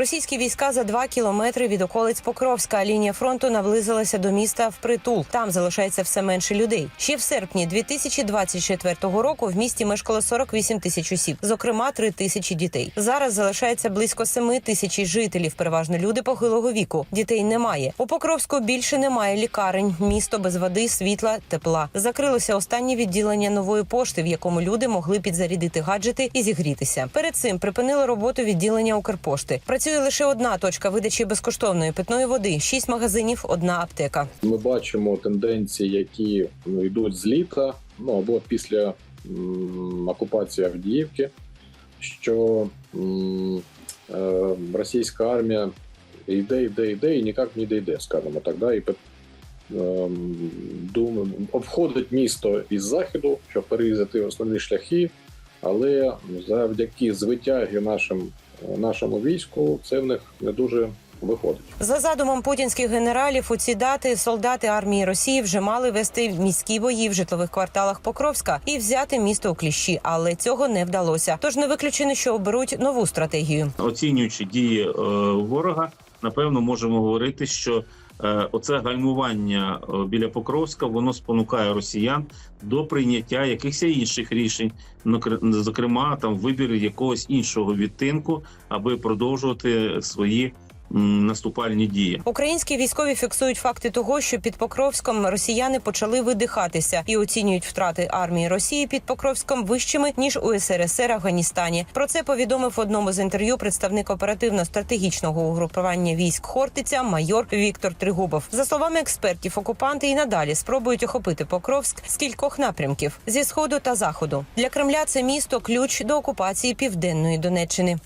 Російські війська за два кілометри від околиць Покровська. Лінія фронту наблизилася до міста впритул. Там залишається все менше людей. Ще в серпні 2024 року в місті мешкало 48 тисяч осіб, зокрема 3 тисячі дітей. Зараз залишається близько 7 тисяч жителів, переважно люди похилого віку. Дітей немає. У Покровську більше немає лікарень. Місто без води, світла, тепла. Закрилося останнє відділення нової пошти, в якому люди могли підзарядити гаджети і зігрітися. Перед цим припинило роботу відділення Укрпошти. Працює лише одна точка видачі безкоштовної питної води, шість магазинів, одна аптека. Ми бачимо тенденції, які ну, йдуть з літа, ну або після м, окупації Авдіївки, що м, е, російська армія йде, йде, йде і ніяк не дійде, скажімо так, да, і ем, думаю, обходить місто із заходу, щоб перерізати основні шляхи, але завдяки звитяги нашим, нашому війську це в них не дуже виходить. За задумом путінських генералів, у ці дати солдати армії Росії вже мали вести міські бої в житлових кварталах Покровська і взяти місто у кліщі, але цього не вдалося. Тож не виключено, що оберуть нову стратегію. оцінюючи дії е, ворога, напевно, можемо говорити, що оце гальмування е, біля Покровська воно спонукає росіян до прийняття якихось інших рішень, зокрема там вибір якогось іншого відтинку, аби продовжувати свої наступальні дії. Українські військові фіксують факти того, що під Покровськом росіяни почали видихатися і оцінюють втрати армії Росії під Покровськом вищими ніж у СРСР Афганістані. Про це повідомив в одному з інтерв'ю представник оперативно-стратегічного угрупування військ Хортиця майор Віктор Тригубов. За словами експертів, окупанти і надалі спробують охопити Покровськ з кількох напрямків зі сходу та заходу. Для Кремля це місто ключ до окупації південної Донеччини.